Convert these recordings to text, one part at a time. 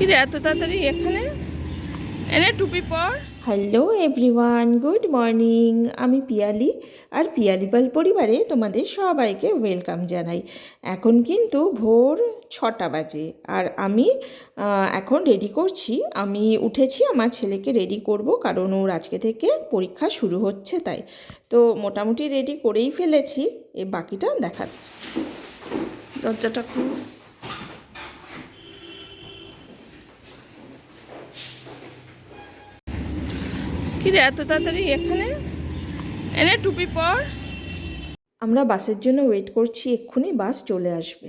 কি রে এত তাড়াতাড়ি এখানে? এনে টুপি পর। Hello everyone good morning. আমি পিয়ালি আর পিয়ালি পিয়ালিপাল পরিবারে তোমাদের সবাইকে ওয়েলকাম জানাই। এখন কিন্তু ভোর ছটা বাজে আর আমি এখন রেডি করছি। আমি উঠেছি আমার ছেলেকে রেডি করব কারণ ওর আজকে থেকে পরীক্ষা শুরু হচ্ছে তাই। তো মোটামুটি রেডি করেই ফেলেছি এ বাকিটা দেখাচ্ছি। দরজাটা খুল। কি রে এত তাড়াতাড়ি এখানে? এনে টুপি পর। আমরা বাসের জন্য ওয়েট করছি, এক্ষুনি বাস চলে আসবে।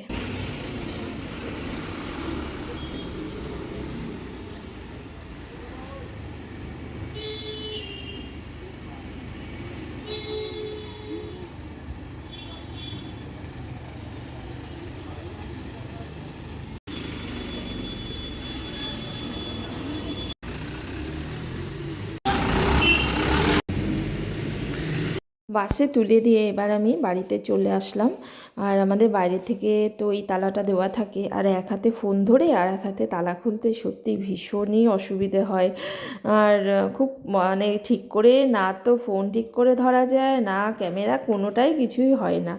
বাসে তুলে দিয়ে এবার আমি বাড়িতে চলে আসলাম। আর আমাদের বাইরে থেকে তো এই তালাটা দেওয়া থাকে। আর এক হাতে ফোন ধরে আর এক হাতে তালা খুলতে সত্যি ভীষণই অসুবিধে হয়। আর খুব মানে ঠিক করে না তো ফোন ঠিক করে ধরা যায়, না ক্যামেরা, কোনোটাই কিছুই হয় না।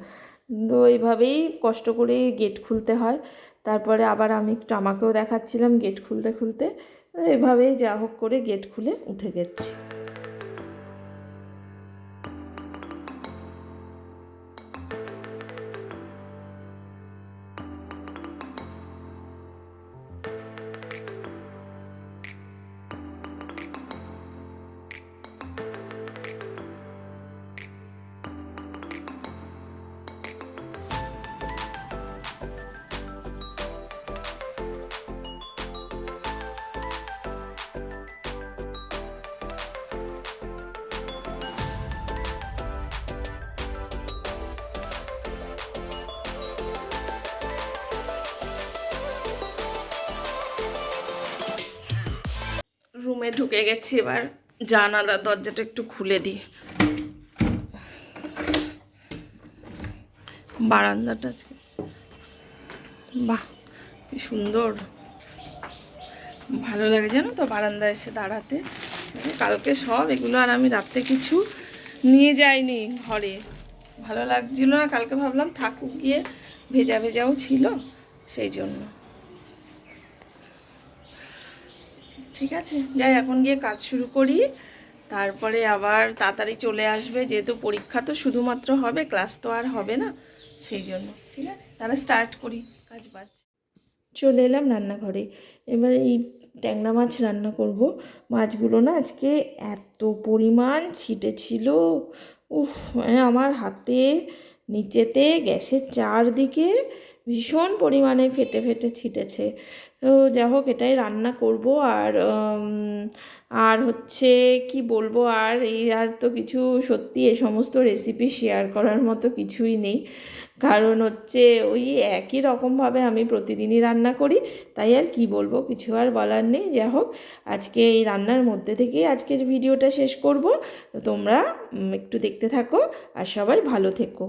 তো এইভাবেই কষ্ট করে গেট খুলতে হয়। তারপরে আবার আমি একটু আমাকেও দেখাচ্ছিলাম গেট খুলতে খুলতে। এভাবেই যা হোক করে গেট খুলে উঠে গেছি। ঢুকে গেছি, এবার জানালা দরজাটা একটু খুলে দিই। বারান্দাটা আজকে। বাহ, কি সুন্দর। ভালো লাগে জানো তো বারান্দায় এসে দাঁড়াতে। কালকে সব এগুলো আর আমি রাত্রে কিছু নিয়ে যাইনি ঘরে। ভালো লাগছিল না, কালকে ভাবলাম থাকুক গিয়ে, ভেজা ভেজাও ছিল, সেই জন্য। ঠিক আছে? যাই, এখন গিয়ে কাজ শুরু করি। তারপরে আবার তাড়াতাড়ি চলে আসবে, যেহেতু পরীক্ষা তো শুধুমাত্র হবে, ক্লাস তো আর হবে না, সেই জন্য, ঠিক আছে? তাহলে স্টার্ট করি, কাজ বাজ। চলে এলাম রান্নাঘরে। এবার এই ট্যাংরা মাছ রান্না করব। মাছগুলো না আজকে এত পরিমাণ ছিটেছিল, উফ মানে আমার হাতে নিচেতে গ্যাসের চারদিকে ভীষণ পরিমাণে ফেটে ফেটে ছিটেছে। তো যা হোক, এটাই রান্না করব। আর আর হচ্ছে কি বলব, আর এই আর তো কিছু সত্যি এ সমস্ত রেসিপি শেয়ার করার মতো কিছুই নেই। কারণ হচ্ছে ওই একই রকমভাবে আমি প্রতিদিনই রান্না করি, তাই আর কি বলব, কিছু আর বলার নেই। যা হোক, আজকে এই রান্নার মধ্যে থেকেই আজকের ভিডিওটা শেষ করব। তোমরা একটু দেখতে থাকো, আর সবাই ভালো থেকো।